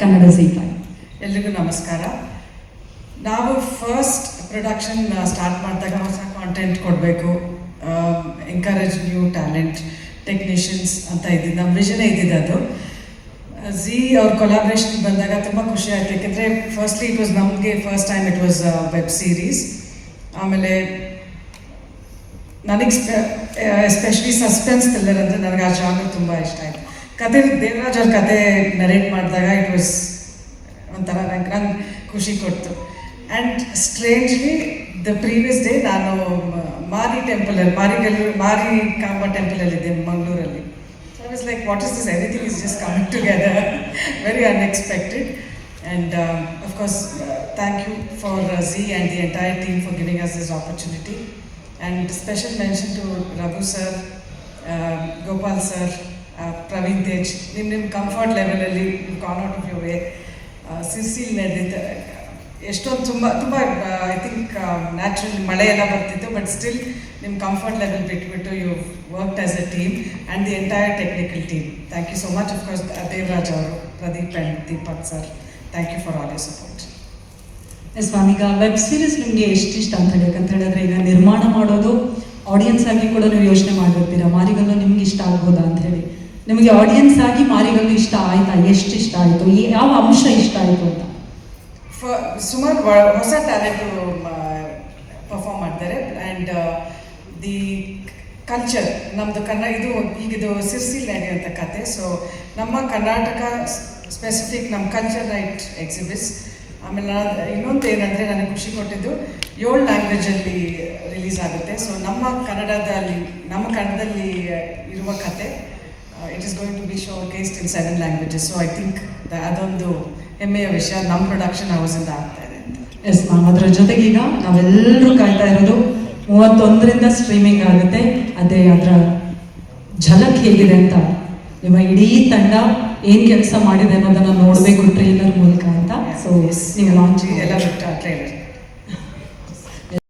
ಕನ್ನಡ ಎಲ್ರಿಗೂ ನಮಸ್ಕಾರ. ನಾವು ಫಸ್ಟ್ ಪ್ರೊಡಕ್ಷನ್ ಸ್ಟಾರ್ಟ್ ಮಾಡಿದಾಗ ಹೊಸ ಕಾಂಟೆಂಟ್ ಕೊಡಬೇಕು. ಎಂಕರೇಜ್ ನ್ಯೂ ಟ್ಯಾಲೆಂಟ್ ಟೆಕ್ನಿಷಿಯನ್ಸ್ ಅಂತ ಇದ್ದಿದ್ದು ನಮ್ಮ ವಿಷನೇ ಇದ್ದಿದ್ದು ಅದು. ಝೀ ಅವ್ರ ಕೊಲಾಬ್ರೇಷನ್ ಬಂದಾಗ ತುಂಬ ಖುಷಿ ಆಯ್ತು. ಯಾಕೆಂದರೆ ಫಸ್ಟ್ಲಿ ಇಟ್ ವಾಸ್ ನಮಗೆ first time it was web series ಆಮೇಲೆ ನನಗೆ ಎಸ್ಪೆಷಲಿ ಸಸ್ಪೆನ್ಸ್ ಥ್ರಿಲ್ಲರ್ ಅಂದರೆ ನನಗೆ ಆ ಜಾನರ್ ತುಂಬ ಇಷ್ಟ ಆಯಿತು. ಕತೆ ದೇವರಾಜ್ ಅವ್ರ ಕತೆ ನರೇಟ್ ಮಾಡಿದಾಗ ಇಟ್ ವಾಸ್ ಒಂಥರ ನಂಗೆ ನಂಗೆ ಖುಷಿ ಕೊಡ್ತು. And strangely the previous day ನಾನು ಮಾರಿ ಟೆಂಪಲಲ್ಲಿ ಮಾರಿಗಲ್ಲು ಮಾರಿ ಕಾಂಬ ಟೆಂಪಲಲ್ಲಿದ್ದೆ ಮಂಗಳೂರಲ್ಲಿ. So I was like what is this everything is just coming together very unexpected and of course thank you for Zee and the entire team for giving us this opportunity and special mention to Raghu sir Gopal sir Praveen Tej ನಿಮ್ಮ ನಿಮ್ಮ comfort ಲೆವೆಲಲ್ಲಿ come out of you way ಸಿಸಿಲ್ ನಡೀತ ಎಷ್ಟೊಂದು ತುಂಬ ತುಂಬ I think natural ಮಳೆ ಎಲ್ಲ ಬರ್ತಿತ್ತು ಬಟ್ ಸ್ಟಿಲ್ ನಿಮ್ಮ ಕಂಫರ್ಟ್ ಲೆವೆಲ್ ಬಿಟ್ಬಿಟ್ಟು you work as a team and the entire technical team thank you so much of course Devaraj ಅವರು Pradeep and Deepak sir thank you for all you support yes ಈಗ web series ನಿಮಗೆ ಎಷ್ಟಿಷ್ಟ ಅಂತ ಹೇಳಿ ಹೇಳಿದ್ರೆ ಈಗ ನಿರ್ಮಾಣ ಮಾಡೋದು ಆಡಿಯನ್ಸ್ ಆಗಿ ಕೂಡ ನೀವು ಯೋಚನೆ ಮಾಡಿರ್ತೀರಾ? ಮಾರಿಗಲ್ಲ ನಿಮ್ಗೆ ಇಷ್ಟ ಆಗ್ಬೋದಾ ಅಂತ ಹೇಳಿ. ನಿಮಗೆ ಆಡಿಯನ್ಸ್ ಆಗಿ ಮಾರಿಗಲ್ಲು ಇಷ್ಟ ಆಯ್ತಾ? ಎಷ್ಟು ಇಷ್ಟ ಆಯಿತು? ಯಾವ ಅಂಶ ಇಷ್ಟ ಆಯಿತು ಅಂತ? ಸುಮಾರು ಹೊಸ ಟ್ಯಾಲೆಂಟ್ ಪರ್ಫಾರ್ಮ್ ಮಾಡ್ತಾರೆ. ಆ್ಯಂಡ್ ದಿ ಕಲ್ಚರ್ ನಮ್ಮದು ಕನ್ನಡ ಇದು ಈಗಿದು ಸಿರ್ಸಿ ಅಂತ ಕತೆ. ಸೊ ನಮ್ಮ ಕರ್ನಾಟಕ ಸ್ಪೆಸಿಫಿಕ್ ನಮ್ಮ ಕಲ್ಚರ್ ರೈಟ್ ಎಕ್ಸಿಬಿಟ್ಸ್ ಆಮೇಲೆ ನಾನು ಇನ್ನೊಂದು ಏನಂದರೆ ನನಗೆ ಖುಷಿ ಕೊಟ್ಟಿದ್ದು, ಏಳು ಲ್ಯಾಂಗ್ವೇಜಲ್ಲಿ ರಿಲೀಸ್ ಆಗುತ್ತೆ. ಸೊ ನಮ್ಮ ಕನ್ನಡದಲ್ಲಿ ನಮ್ಮ ಕನ್ನಡದಲ್ಲಿ, ಇರುವ ಕತೆ. It is going to be showcased in seven languages so I think ಅದೊಂದು ಹೆಮ್ಮೆಯ ವಿಷಯ. ನಮ್ಮ ಪ್ರೊಡಕ್ಷನ್ ಹೌಸಿಂದ ಆಗ್ತಾ ಇದೆ. ಅಂತ ಎಸ್ ಮ್ಯಾಮ್ ಅದರ ಜೊತೆಗೆ ಈಗ ನಾವೆಲ್ಲರೂ ಕಾಯ್ತಾ ಇರೋದು ಮೂವತ್ತೊಂದರಿಂದ ಸ್ಟ್ರೀಮಿಂಗ್ ಆಗುತ್ತೆ. ಅದೇ ಅದರ ಝಲಕ್ ಹೇಗಿದೆ ಅಂತ ನಿಮ್ಮ ಇಡೀ ತಂಡ ಏನ್ ಕೆಲಸ ಮಾಡಿದೆ ಅನ್ನೋದನ್ನ ನೋಡಬೇಕು ಟ್ರೈಲರ್ ಮೂಲಕ ಅಂತ. ಸೊ ನೀವು ಲಾಂಚ್ ಎಲ್ಲ ಬಿಟ್ಟು ಟ್ರೈಲರ್